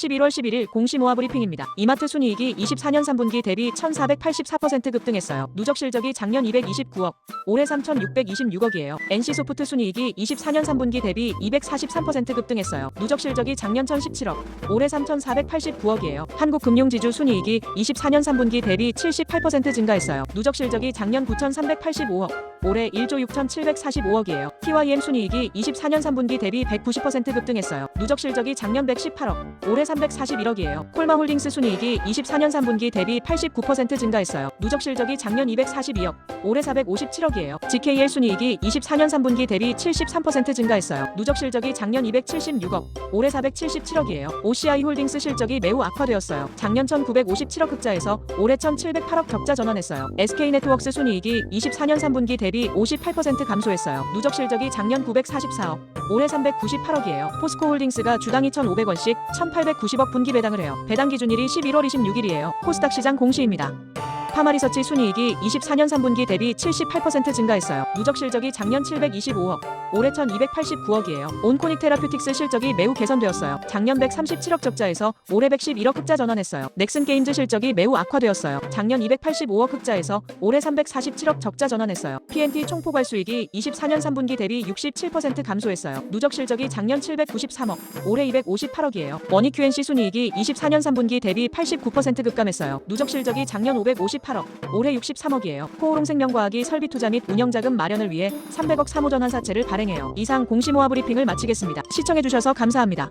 11월 11일 공시모아 브리핑입니다. 이마트 순이익이 24년 3분기 대비 1,484% 급등했어요. 누적 실적이 작년 229억, 올해 3,626억이에요. NC소프트 순이익이 24년 3분기 대비 243% 급등했어요. 누적 실적이 작년 1,017억, 올해 3,489억이에요. 한국금융지주 순이익이 24년 3분기 대비 78% 증가했어요. 누적 실적이 작년 9,385억, 올해 1조 6,745억이에요. TYM 순이익이 24년 3분기 대비 190% 급등했어요. 누적 실적이 작년 118억, 올해 341억이에요. 콜마홀딩스 순이익이 24년 3분기 대비 89% 증가했어요. 누적 실적이 작년 242억, 올해 457억이에요. GKL 순이익이 24년 3분기 대비 73% 증가했어요. 누적 실적이 작년 276억, 올해 477억이에요. OCI 홀딩스 실적이 매우 악화되었어요. 작년 1957억 흑자에서 올해 1708억 적자 전환했어요. SK네트워크스 순이익이 24년 3분기 대비 58% 감소했어요. 누적 실적이 작년 944억, 올해 398억이에요. 포스코 홀딩스가 주당 2,500원씩 1,890억 분기 배당을 해요. 배당 기준일이 11월 26일이에요. 코스닥 시장 공시입니다. 파마리서치 순이익이 24년 3분기 대비 78% 증가했어요. 누적 실적이 작년 725억, 올해 1289억이에요. 온코닉 테라퓨틱스 실적이 매우 개선되었어요. 작년 137억 적자에서 올해 111억 흑자 전환했어요. 넥슨 게임즈 실적이 매우 악화되었어요. 작년 285억 흑자에서 올해 347억 적자 전환했어요. PNT 총포괄 수익이 24년 3분기 대비 67% 감소했어요. 누적 실적이 작년 793억, 올해 258억이에요. 원익 QNC 순이익이 24년 3분기 대비 89% 급감했어요. 누적 실적이 작년 558 억, 올해 63억이에요. 코오롱 생명과학이 설비 투자 및 운영자금 마련을 위해 300억 사무전환 사채를 발행해요. 이상 공시모아 브리핑을 마치겠습니다. 시청해주셔서 감사합니다.